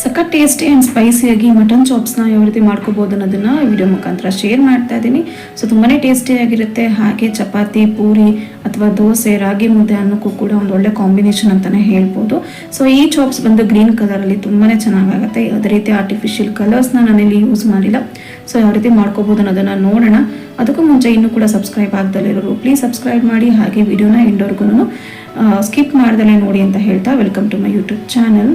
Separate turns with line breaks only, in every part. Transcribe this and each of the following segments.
ಸಖತ್ tasty and ಸ್ಪೈಸಿಯಾಗಿ mutton ಚಾಪ್ಸ್ನ ಯಾವ ರೀತಿ ಮಾಡ್ಕೋಬೋದು ಅನ್ನೋದನ್ನು ವಿಡಿಯೋ ಮುಖಾಂತರ ಶೇರ್ ಮಾಡ್ತಾ ಇದ್ದೀನಿ. ಸೊ ತುಂಬಾ ಟೇಸ್ಟಿಯಾಗಿರುತ್ತೆ ಹಾಗೆ ಚಪಾತಿ, ಪೂರಿ ಅಥವಾ ದೋಸೆ, ರಾಗಿ ಮುದ್ದೆ ಅನ್ನೋಕ್ಕೂ ಕೂಡ ಒಂದು ಒಳ್ಳೆ ಕಾಂಬಿನೇಷನ್ ಅಂತಲೇ ಹೇಳ್ಬೋದು. ಸೊ ಈ ಚಾಪ್ಸ್ ಬಂದು ಗ್ರೀನ್ ಕಲರಲ್ಲಿ ತುಂಬಾ ಚೆನ್ನಾಗಾಗುತ್ತೆ. ಯಾವುದೇ ರೀತಿ ಆರ್ಟಿಫಿಷಿಯಲ್ ಕಲರ್ಸ್ನ ನಾನಿಲ್ಲಿ ಯೂಸ್ ಮಾಡಿಲ್ಲ. ಸೊ ಯಾವ ರೀತಿ ಮಾಡ್ಕೋಬೋದು ಅನ್ನೋದನ್ನು ನೋಡೋಣ. ಅದಕ್ಕೂ ಮುಂಚೆ ಇನ್ನೂ ಕೂಡ ಸಬ್ಸ್ಕ್ರೈಬ್ ಆಗ್ದಲ್ಲಿರೋರು ಪ್ಲೀಸ್ ಸಬ್ಸ್ಕ್ರೈಬ್ ಮಾಡಿ. ಹಾಗೆ ವಿಡಿಯೋನ ಎಂಡೋರ್ಗೂ ಸ್ಕಿಪ್ ಮಾಡ್ದಲೇ ನೋಡಿ ಅಂತ ಹೇಳ್ತಾ welcome to my YouTube channel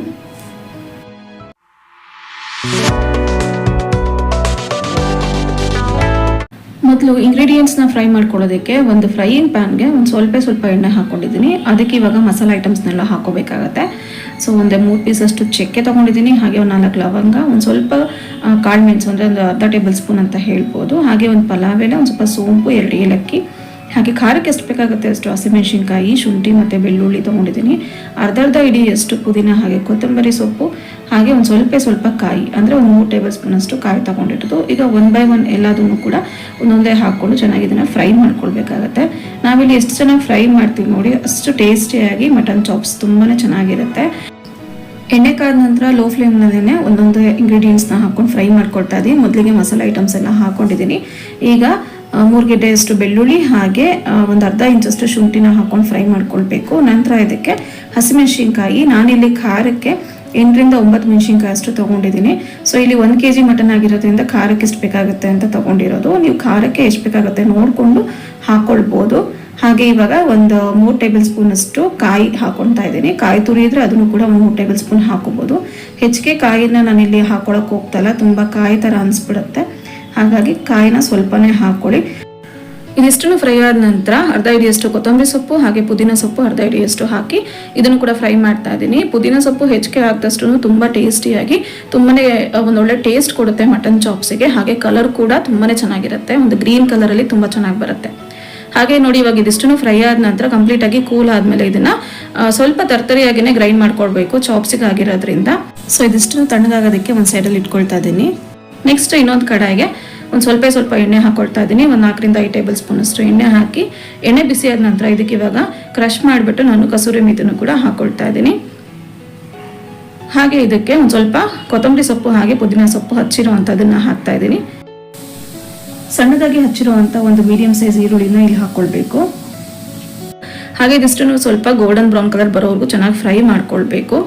ಮೊದಲು ಇಂಗ್ರೀಡಿಯೆಂಟ್ಸ್ನ ಫ್ರೈ ಮಾಡ್ಕೊಳ್ಳೋದಕ್ಕೆ ಒಂದು ಫ್ರೈಯಿಂಗ್ ಪ್ಯಾನ್ಗೆ ಒಂದು ಸ್ವಲ್ಪ ಸ್ವಲ್ಪ ಎಣ್ಣೆ ಹಾಕ್ಕೊಂಡಿದ್ದೀನಿ. ಅದಕ್ಕೆ ಇವಾಗ ಮಸಾಲೆ ಐಟಮ್ಸ್ನೆಲ್ಲ ಹಾಕೋಬೇಕಾಗತ್ತೆ ಸೊ ಒಂದು ಮೂರು ಪೀಸಷ್ಟು ಚಕ್ಕೆ ತೊಗೊಂಡಿದ್ದೀನಿ. ಹಾಗೆ ಒಂದು ನಾಲ್ಕು ಲವಂಗ, ಒಂದು ಸ್ವಲ್ಪ ಕಾಳು ಮೆಣಸು ಅಂದರೆ ಒಂದು ಅರ್ಧ ಟೇಬಲ್ ಸ್ಪೂನ್ ಅಂತ ಹೇಳ್ಬೋದು. ಹಾಗೆ ಒಂದು ಪಲಾವ್ ಎಲೆ, ಒಂದು ಸ್ವಲ್ಪ ಸೋಂಪು, ಎರಡು ಏಲಕ್ಕಿ. ಹಾಗೆ ಖಾರಕ್ಕೆ ಎಷ್ಟು ಬೇಕಾಗುತ್ತೆ ಅಷ್ಟು? ಹಸಿಮೆಣಸಿನ್ಕಾಯಿ ಶುಂಠಿ ಮತ್ತು ಬೆಳ್ಳುಳ್ಳಿ ತೊಗೊಂಡಿದ್ದೀನಿ. ಅರ್ಧ ಅರ್ಧ ಇಡೀ ಎಷ್ಟು ಪುದೀನ ಹಾಗೆ ಕೊತ್ತಂಬರಿ ಸೊಪ್ಪು ಹಾಗೆ ಒಂದು ಸ್ವಲ್ಪ ಸ್ವಲ್ಪ ಕಾಯಿ, ಅಂದರೆ ಒಂದು ಮೂರು ಟೇಬಲ್ ಸ್ಪೂನಷ್ಟು ಕಾಯಿ ತೊಗೊಂಡಿಟ್ಟು ಈಗ ಒನ್ ಬೈ ಒನ್ ಎಲ್ಲದೂ ಕೂಡ ಒಂದೊಂದೇ ಹಾಕ್ಕೊಂಡು ಚೆನ್ನಾಗಿ ಇದನ್ನು ಫ್ರೈ ಮಾಡ್ಕೊಳ್ಬೇಕಾಗತ್ತೆ. ನಾವಿಲ್ಲಿ ಎಷ್ಟು ಚೆನ್ನಾಗಿ ಫ್ರೈ ಮಾಡ್ತೀವಿ ನೋಡಿ, ಅಷ್ಟು ಟೇಸ್ಟಿಯಾಗಿ ಮಟನ್ ಚಾಪ್ಸ್ ತುಂಬಾ ಚೆನ್ನಾಗಿರುತ್ತೆ. ಎಣ್ಣೆ ಕಾದ ನಂತರ ಲೋ ಫ್ಲೇಮ್ನಲ್ಲೇ ಒಂದೊಂದು ಇಂಗ್ರೀಡಿಯೆಂಟ್ಸ್ನ ಹಾಕೊಂಡು ಫ್ರೈ ಮಾಡ್ಕೊಳ್ತಾ ಇದ್ದೀನಿ ಮೊದಲಿಗೆ ಮಸಾಲೆ ಐಟಮ್ಸ್ ಎಲ್ಲ ಹಾಕೊಂಡಿದ್ದೀನಿ ಈಗ ಮೂರು ಬೆಳ್ಳುಳ್ಳಿ ಹಾಗೆ ಒಂದು ಅರ್ಧ ಇಂಚಷ್ಟು ಶುಂಠಿನ ಹಾಕೊಂಡು ಫ್ರೈ ಮಾಡ್ಕೊಳ್ಬೇಕು. ನಂತರ ಇದಕ್ಕೆ ಹಸಿಮೆಣಸಿನ್ಕಾಯಿ, ನಾನಿಲ್ಲಿ ಖಾರಕ್ಕೆ ಎಂಟರಿಂದ ಒಂಬತ್ತು ಮೆಣಸಿನ್ಕಾಯಿ ಅಷ್ಟು ತೊಗೊಂಡಿದ್ದೀನಿ. ಸೊ ಇಲ್ಲಿ ಒಂದು ಕೆ ಜಿ ಮಟನ್ ಆಗಿರೋದ್ರಿಂದ ಖಾರಕ್ಕೆ ಎಷ್ಟು ಬೇಕಾಗುತ್ತೆ ಅಂತ ತೊಗೊಂಡಿರೋದು. ನೀವು ಖಾರಕ್ಕೆ ಎಷ್ಟು ಬೇಕಾಗುತ್ತೆ ನೋಡಿಕೊಂಡು ಹಾಕ್ಕೊಳ್ಬೋದು ಹಾಗೆ ಇವಾಗ ಒಂದು ಮೂರು ಟೇಬಲ್ ಸ್ಪೂನ್ ಅಷ್ಟು ಕಾಯಿ ಹಾಕೊಳ್ತಾ ಇದ್ದೀನಿ. ಕಾಯಿ ತುರಿದ್ರೆ ಅದನ್ನು ಕೂಡ ಒಂದು ಮೂರು ಟೇಬಲ್ ಸ್ಪೂನ್ ಹಾಕೋಬೋದು. ಹೆಚ್ಚಿಗೆ ಕಾಯಿನ ನಾನಿಲ್ಲಿ ಹಾಕೊಳಕ್ಕೆ ಹೋಗ್ತಲ್ಲ ತುಂಬ ಕಾಯಿ ಥರ ಅನಿಸ್ಬಿಡುತ್ತೆ. ಹಾಗಾಗಿ ಕಾಯಿನ ಸ್ವಲ್ಪನೇ ಹಾಕೊಳ್ಳಿ. ಇದಿಷ್ಟನ್ನು ಫ್ರೈ ಆದ ನಂತರ ಅರ್ಧ ಹಿಡಿಯಷ್ಟು ಕೊತ್ತಂಬರಿ ಸೊಪ್ಪು ಹಾಗೆ ಪುದೀನ ಸೊಪ್ಪು ಅರ್ಧ ಹಿಡಿಯಷ್ಟು ಹಾಕಿ ಇದನ್ನು ಕೂಡ ಫ್ರೈ ಮಾಡ್ತಾ ಇದ್ದೀನಿ. ಪುದೀನ ಸೊಪ್ಪು ಹೆಚ್ಚಿಗೆ ಹಾಕಿದಷ್ಟು ತುಂಬ ಟೇಸ್ಟಿಯಾಗಿ ತುಂಬನೇ ಒಂದು ಒಳ್ಳೆ ಟೇಸ್ಟ್ ಕೊಡುತ್ತೆ ಮಟನ್ ಚಾಪ್ಸಿಗೆ ಹಾಗೆ ಕಲರ್ ಕೂಡ ತುಂಬಾನೇ ಚೆನ್ನಾಗಿರುತ್ತೆ. ಒಂದು ಗ್ರೀನ್ ಕಲರಲ್ಲಿ ತುಂಬ ಚೆನ್ನಾಗಿ ಬರುತ್ತೆ. ಹಾಗೆ ನೋಡಿ ಇವಾಗ ಇದಿಷ್ಟು ಫ್ರೈ ಆದ ನಂತರ ಕಂಪ್ಲೀಟ್ ಆಗಿ ಕೂಲ್ ಆದಮೇಲೆ ಇದನ್ನ ಸ್ವಲ್ಪ ತರ್ತರಿಯಾಗಿನೇ ಗ್ರೈಂಡ್ ಮಾಡ್ಕೊಳ್ಬೇಕು ಚಾಪ್ಸಿಗೆ ಆಗಿರೋದ್ರಿಂದ. ಸೊ ಇದಿಷ್ಟು ತಣ್ಣಗಾಗೋದಕ್ಕೆ ಒಂದು ಸೈಡಲ್ಲಿ ಇಟ್ಕೊಳ್ತಾ ಇದ್ದೀನಿ. ನೆಕ್ಸ್ಟ್ ಇನ್ನೊಂದು ಕಡಾಯಿಗೆ ಒಂದು ಸ್ವಲ್ಪ ಸ್ವಲ್ಪ ಎಣ್ಣೆ ಹಾಕೊಳ್ತಾ ಇದ್ದೀನಿ ಒಂದು ನಾಲ್ಕರಿಂದ ಐದು ಟೇಬಲ್ ಸ್ಪೂನ್ ಅಷ್ಟು ಎಣ್ಣೆ ಹಾಕಿ, ಎಣ್ಣೆ ಬಿಸಿ ಆದ ನಂತರ ಇದಕ್ಕೆ ಇವಾಗ ಕ್ರಷ್ ಮಾಡಿಬಿಟ್ಟು ನಾನು ಕಸೂರಿ ಮೆಥಿನೂ ಕೂಡ ಹಾಕೊಳ್ತಾ ಇದ್ದೀನಿ ಹಾಗೆ ಇದಕ್ಕೆ ಒಂದು ಸ್ವಲ್ಪ ಕೊತ್ತಂಬರಿ ಸೊಪ್ಪು ಹಾಗೆ ಪುದೀನ ಸೊಪ್ಪು ಹಚ್ಚಿರುವಂಥದ್ದನ್ನ ಹಾಕ್ತಾ ಇದ್ದೀನಿ ಸಣ್ಣದಾಗಿ ಹಚ್ಚಿರುವಂಥ ಒಂದು ಮೀಡಿಯಂ ಸೈಜ್ ಈರುಳ್ಳಿನ ಇಲ್ಲಿ ಹಾಕ್ಕೊಳ್ಬೇಕು ಹಾಗೆ ಇದಿಷ್ಟನ್ನು ಸ್ವಲ್ಪ ಗೋಲ್ಡನ್ ಬ್ರೌನ್ ಕಲರ್ ಬರೋವರೆಗೂ ಚೆನ್ನಾಗಿ ಫ್ರೈ ಮಾಡ್ಕೊಳ್ಬೇಕು.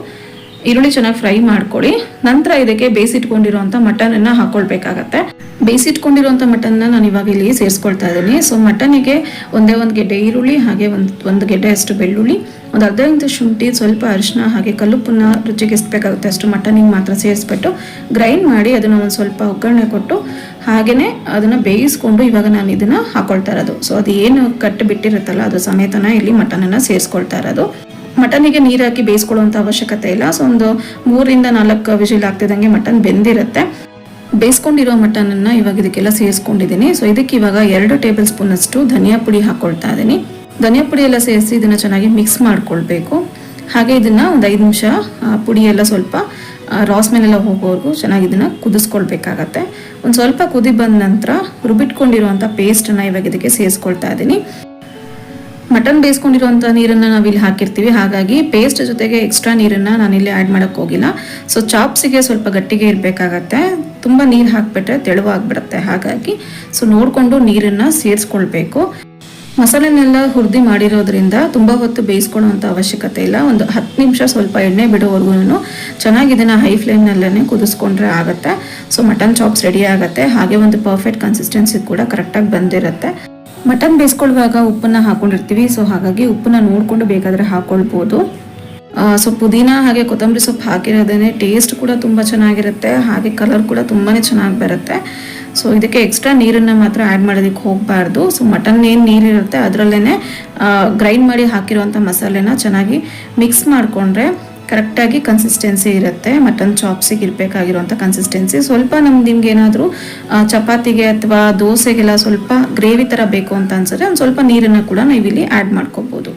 ಈರುಳ್ಳಿ ಚೆನ್ನಾಗಿ ಫ್ರೈ ಮಾಡ್ಕೊಳ್ಳಿ ನಂತರ ಇದಕ್ಕೆ ಬೇಯಿಸಿಟ್ಕೊಂಡಿರುವಂಥ ಮಟನನ್ನು ಹಾಕೊಳ್ಬೇಕಾಗತ್ತೆ. ಬೇಯಿಸಿಟ್ಕೊಂಡಿರುವಂಥ ಮಟನ್ನ ನಾನು ಇವಾಗ ಇಲ್ಲಿ ಸೇರಿಸ್ಕೊಳ್ತಾ ಇದ್ದೀನಿ. ಸೊ ಮಟನಿಗೆ ಒಂದೇ ಒಂದು ಗೆಡ್ಡೆ ಈರುಳ್ಳಿ, ಹಾಗೆ ಒಂದು ಒಂದು ಗೆಡ್ಡೆ ಅಷ್ಟು ಬೆಳ್ಳುಳ್ಳಿ, ಒಂದು ಅರ್ಧ ಇಂಚು ಶುಂಠಿ, ಸ್ವಲ್ಪ ಅರಿಶಿನ ಹಾಗೆ ಕಲ್ಲುಪ್ಪನ್ನ ರುಚಿಗೆ ಎಷ್ಟು ಅಷ್ಟು ಮಟನಿಗೆ ಮಾತ್ರ ಸೇರಿಸ್ಬಿಟ್ಟು ಗ್ರೈಂಡ್ ಮಾಡಿ ಅದನ್ನು ಒಂದು ಸ್ವಲ್ಪ ಒಗ್ಗರಣೆ ಕೊಟ್ಟು ಹಾಗೆಯೇ ಅದನ್ನು ಬೇಯಿಸ್ಕೊಂಡು ಇವಾಗ ನಾನು ಇದನ್ನು ಹಾಕೊಳ್ತಾ ಇರೋದು. ಸೊ ಅದು ಏನು ಕಟ್ಟು ಬಿಟ್ಟಿರುತ್ತಲ್ಲ, ಅದು ಸಮೇತನ ಇಲ್ಲಿ ಮಟನನ್ನು ಸೇರಿಸ್ಕೊಳ್ತಾ ಇರೋದು. ಮಟನಿಗೆ ನೀರು ಹಾಕಿ ಬೇಯಿಸ್ಕೊಳ್ಳುವಂಥ ಅವಶ್ಯಕತೆ ಇಲ್ಲ. ಸೊ ಒಂದು ಮೂರಿಂದ ನಾಲ್ಕು ವಿಜಿಲ್ ಆಗ್ತಿದ್ದಂಗೆ ಮಟನ್ ಬೆಂದಿರುತ್ತೆ. ಬೇಯಿಸ್ಕೊಂಡಿರೋ ಮಟನನ್ನು ಇವಾಗ ಇದಕ್ಕೆಲ್ಲ ಸೇರಿಸ್ಕೊಂಡಿದ್ದೀನಿ. ಸೊ ಇದಕ್ಕೆ ಇವಾಗ ಎರಡು ಟೇಬಲ್ ಸ್ಪೂನ್ ಅಷ್ಟು ಧನಿಯಾ ಪುಡಿ ಹಾಕೊಳ್ತಾ ಇದ್ದೀನಿ. ಧನಿಯಾ ಪುಡಿ ಎಲ್ಲ ಸೇರಿಸಿ ಇದನ್ನು ಚೆನ್ನಾಗಿ ಮಿಕ್ಸ್ ಮಾಡ್ಕೊಳ್ಬೇಕು. ಹಾಗೆ ಇದನ್ನು ಒಂದು ಐದು ನಿಮಿಷ ಪುಡಿ ಎಲ್ಲ ಸ್ವಲ್ಪ ರಾಸ್ ಮೇಲೆಲ್ಲ ಹೋಗೋವರೆಗೂ ಚೆನ್ನಾಗಿ ಇದನ್ನು ಕುದಿಸ್ಕೊಳ್ಬೇಕಾಗತ್ತೆ. ಒಂದು ಸ್ವಲ್ಪ ಕುದಿ ಬಂದ ನಂತರ ರುಬ್ಬಿಟ್ಕೊಂಡಿರುವಂಥ ಪೇಸ್ಟನ್ನು ಇವಾಗ ಇದಕ್ಕೆ ಸೇರಿಸ್ಕೊಳ್ತಾ ಇದ್ದೀನಿ. ಮಟನ್ ಬೇಯಿಸ್ಕೊಂಡಿರುವಂಥ ನೀರನ್ನು ನಾವಿಲ್ಲಿ ಹಾಕಿರ್ತೀವಿ. ಹಾಗಾಗಿ ಪೇಸ್ಟ್ ಜೊತೆಗೆ ಎಕ್ಸ್ಟ್ರಾ ನೀರನ್ನು ನಾನಿಲ್ಲಿ ಆ್ಯಡ್ ಮಾಡೋಕ್ಕೆ ಹೋಗಿಲ್ಲ. ಸೊ ಚಾಪ್ಸಿಗೆ ಸ್ವಲ್ಪ ಗಟ್ಟಿಗೆ ಇರಬೇಕಾಗತ್ತೆ. ತುಂಬ ನೀರು ಹಾಕಿಬಿಟ್ರೆ ತೆಳುವಾಗ್ಬಿಡುತ್ತೆ. ಹಾಗಾಗಿ ಸೊ ನೋಡಿಕೊಂಡು ನೀರನ್ನು ಸೇರಿಸ್ಕೊಳ್ಬೇಕು. ಮಸಾಲೆನೆಲ್ಲ ಹುರಿದಿ ಮಾಡಿರೋದ್ರಿಂದ ತುಂಬ ಹೊತ್ತು ಬೇಯಿಸ್ಕೊಳ್ಳೋವಂಥ ಅವಶ್ಯಕತೆ ಇಲ್ಲ. ಒಂದು ಹತ್ತು ನಿಮಿಷ ಸ್ವಲ್ಪ ಎಣ್ಣೆ ಬಿಡೋವರೆಗೂ ಚೆನ್ನಾಗಿ ಇದನ್ನು ಹೈ ಫ್ಲೇಮ್ನಲ್ಲೇ ಕುದಿಸ್ಕೊಂಡ್ರೆ ಆಗುತ್ತೆ. ಸೊ ಮಟನ್ ಚಾಪ್ಸ್ ರೆಡಿ ಆಗುತ್ತೆ. ಹಾಗೆ ಒಂದು ಪರ್ಫೆಕ್ಟ್ ಕನ್ಸಿಸ್ಟೆನ್ಸಿ ಕೂಡ ಕರೆಕ್ಟಾಗಿ ಬಂದಿರುತ್ತೆ. ಮಟನ್ ಬೇಯಿಸ್ಕೊಳ್ಳುವಾಗ ಉಪ್ಪನ್ನ ಹಾಕೊಂಡಿರ್ತೀವಿ. ಸೊ ಹಾಗಾಗಿ ಉಪ್ಪನ್ನ ನೋಡಿಕೊಂಡು ಬೇಕಾದರೆ ಹಾಕೊಳ್ಬೋದು. ಸೊ ಪುದೀನ ಹಾಗೆ ಕೊತ್ತಂಬರಿ ಸೊಪ್ಪು ಹಾಕಿರೋದೇ ಟೇಸ್ಟ್ ಕೂಡ ತುಂಬ ಚೆನ್ನಾಗಿರುತ್ತೆ, ಹಾಗೆ ಕಲರ್ ಕೂಡ ತುಂಬಾ ಚೆನ್ನಾಗಿ ಬರುತ್ತೆ. ಸೊ ಇದಕ್ಕೆ ಎಕ್ಸ್ಟ್ರಾ ನೀರನ್ನು ಮಾತ್ರ ಆ್ಯಡ್ ಮಾಡೋದಕ್ಕೆ ಹೋಗಬಾರ್ದು. ಸೊ ಮಟನ್ ಏನು ನೀರಿರುತ್ತೆ ಅದರಲ್ಲೇ ಗ್ರೈಂಡ್ ಮಾಡಿ ಹಾಕಿರುವಂಥ ಮಸಾಲೆನ ಚೆನ್ನಾಗಿ ಮಿಕ್ಸ್ ಮಾಡಿಕೊಂಡ್ರೆ ಕರೆಕ್ಟಾಗಿ ಕನ್ಸಿಸ್ಟೆನ್ಸಿ ಇರುತ್ತೆ. ಮಟನ್ ಚಾಪ್ಸಿಗೆ ಇರಬೇಕಾಗಿರುವಂಥ ಕನ್ಸಿಸ್ಟೆನ್ಸಿ ಸ್ವಲ್ಪ ನಮ್ಗೆ ನಿಮ್ಗೆ ಏನಾದರೂ ಚಪಾತಿಗೆ ಅಥವಾ ದೋಸೆಗೆಲ್ಲ ಸ್ವಲ್ಪ ಗ್ರೇವಿ ಥರ ಬೇಕು ಅಂತ ಅನ್ಸಿದ್ರೆ ಒಂದು ಸ್ವಲ್ಪ ನೀರನ್ನು ಕೂಡ ನೀವಿಲ್ಲಿ ಆ್ಯಡ್ ಮಾಡ್ಕೋಬೋದು.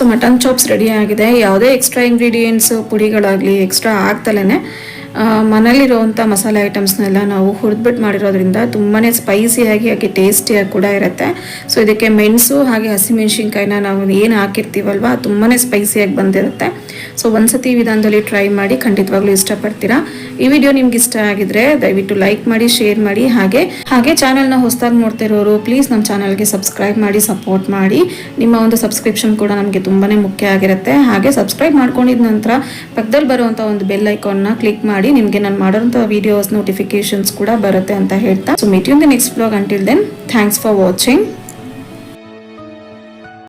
ಸೊ ಮಟನ್ ಚಾಪ್ಸ್ ರೆಡಿ ಆಗಿದೆ. ಯಾವುದೇ ಎಕ್ಸ್ಟ್ರಾ ಇಂಗ್ರೀಡಿಯೆಂಟ್ಸ್ ಪುಡಿಗಳಾಗಲಿ ಎಕ್ಸ್ಟ್ರಾ ಆಗ್ತಲೇ ಮನೇಲಿರುವಂಥ ಮಸಾಲೆ ಐಟಮ್ಸ್ನೆಲ್ಲ ನಾವು ಹುರಿದ್ಬಿಟ್ಟು ಮಾಡಿರೋದ್ರಿಂದ ತುಂಬಾ ಸ್ಪೈಸಿಯಾಗಿ ಹಾಗೆ ಟೇಸ್ಟಿಯಾಗಿ ಕೂಡ ಇರುತ್ತೆ. ಸೊ ಇದಕ್ಕೆ ಮೆಣಸು ಹಾಗೆ ಹಸಿಮೆಣಸಿನ್ಕಾಯಿನ ನಾವು ಏನು ಹಾಕಿರ್ತೀವಲ್ವ ತುಂಬಾ ಸ್ಪೈಸಿಯಾಗಿ ಬಂದಿರುತ್ತೆ. ಸೊ ಒಂದ್ಸತಿ ವಿಧಾನದಲ್ಲಿ ಟ್ರೈ ಮಾಡಿ ಖಂಡಿತವಾಗ್ಲೂ ಇಷ್ಟಪಡ್ತೀರಾ. ಈ ವಿಡಿಯೋ ನಿಮ್ಗೆ ಇಷ್ಟ ಆಗಿದ್ರೆ ದಯವಿಟ್ಟು ಲೈಕ್ ಮಾಡಿ ಶೇರ್ ಮಾಡಿ, ಹಾಗೆ ಹಾಗೆ ಚಾನಲ್ನ ಹೊಸದಾಗಿ ನೋಡ್ತಿರೋರು ಪ್ಲೀಸ್ ನಮ್ಮ ಚಾನಲ್ಗೆ ಸಬ್ಸ್ಕ್ರೈಬ್ ಮಾಡಿ ಸಪೋರ್ಟ್ ಮಾಡಿ. ನಿಮ್ಮ ಒಂದು ಸಬ್ಸ್ಕ್ರಿಪ್ಷನ್ ಕೂಡ ನಮಗೆ ತುಂಬಾನೇ ಮುಖ್ಯ ಆಗಿರುತ್ತೆ. ಹಾಗೆ ಸಬ್ಸ್ಕ್ರೈಬ್ ಮಾಡ್ಕೊಂಡಿದ ನಂತರ ಪಕ್ಕದಲ್ಲಿ ಬರುವಂಥ ಒಂದು ಬೆಲ್ ಐಕಾನ್ನ ಕ್ಲಿಕ್ ಮಾಡಿ ನಿಮಗೆ ನಾನು ಮಾಡೋಂಥ ವಿಡಿಯೋಸ್ ನೋಟಿಫಿಕೇಶನ್ಸ್ ಕೂಡ ಬರುತ್ತೆ ಅಂತ ಹೇಳ್ತಾ. So meet you the next blog until then thanks for watching